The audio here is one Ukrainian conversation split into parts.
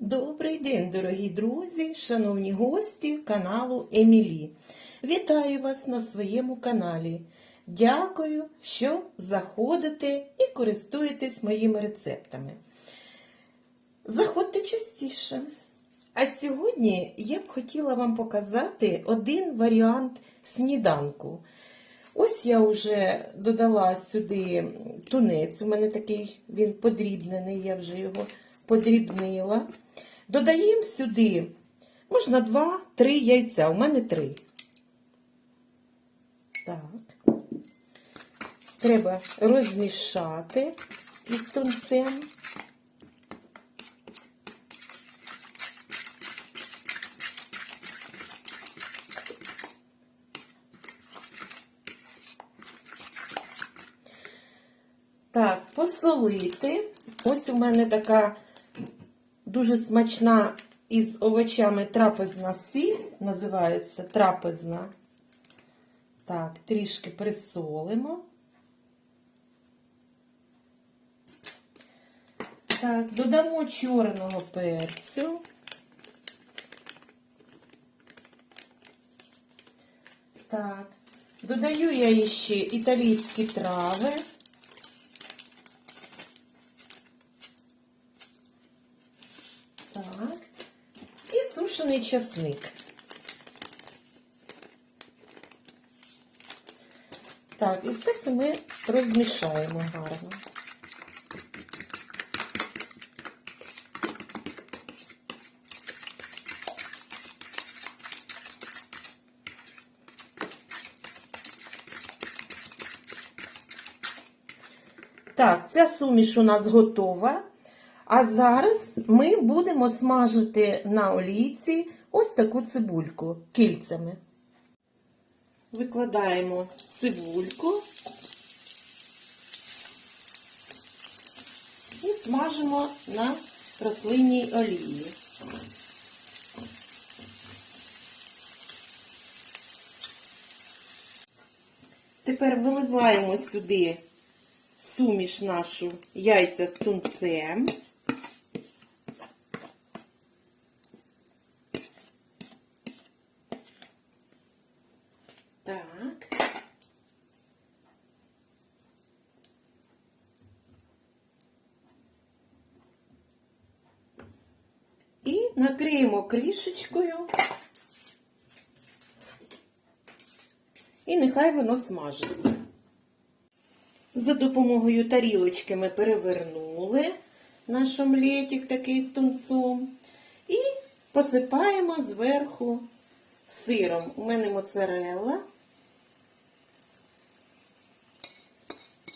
Добрий день, дорогі друзі, шановні гості каналу Емілі. Вітаю вас на своєму каналі. Дякую, що заходите і користуєтесь моїми рецептами. Заходьте частіше. А сьогодні я б хотіла вам показати один варіант сніданку. Ось я вже додала сюди тунець. У мене такий він подрібнений, я вже його подрібнила. Додаємо сюди, можна 2-3 яйця. У мене 3. Так. Треба розмішати із тунцем. Так, посолити. Ось у мене така дуже смачна із овочами трапезна сіль, називається трапезна. Так, трішки присолимо. Так, додамо чорного перцю. Так, додаю я ще італійські трави. Так. І сушений часник. Так, і все це ми розмішаємо гарно. Так, ця суміш у нас готова. А зараз ми будемо смажити на олійці ось таку цибульку кільцями. Викладаємо цибульку і смажимо на рослинній олії. Тепер виливаємо сюди суміш нашу яйця з тунцем. Так. І накриємо кришечкою. І нехай воно смажиться. За допомогою тарілочки ми перевернули наш омлетик такий з тунцом. І посипаємо зверху сиром. У мене моцарелла.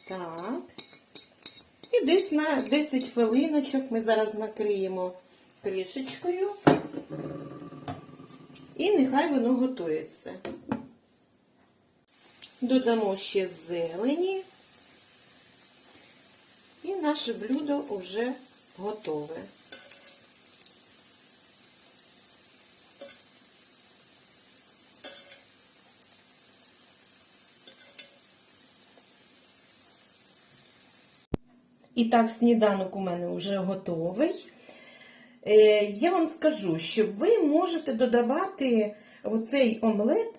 Так. І десь на 10 хвилиночок ми зараз накриємо кришечкою. І нехай воно готується. Додамо ще зелені. І наше блюдо вже готове. І так, сніданок у мене вже готовий. Е, Я вам скажу, що ви можете додавати в цей омлет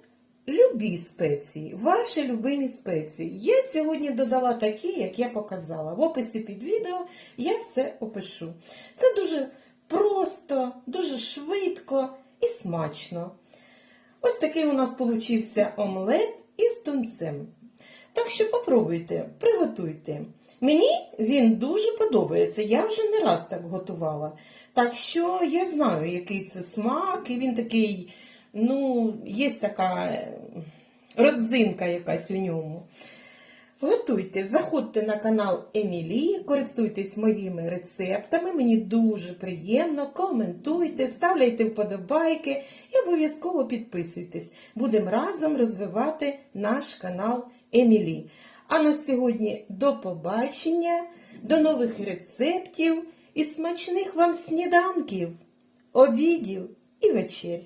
любі спеції, ваші любимі спеції. Я сьогодні додала такі, як я показала. В описі під відео я все опишу. Це дуже просто, дуже швидко і смачно. Ось такий у нас получився омлет із тунцем. Так що попробуйте, приготуйте. Мені він дуже подобається. Я вже не раз так готувала. Так що я знаю, який це смак, і він такий, ну, є така е, родзинка якась у ньому. Готуйте, заходьте на канал Емілі, користуйтесь моїми рецептами. Мені дуже приємно. Коментуйте, ставляйте вподобайки і обов'язково підписуйтесь. Будемо разом розвивати наш канал Емілі. А на сьогодні до побачення, до нових рецептів і смачних вам сніданків, обідів і вечерь.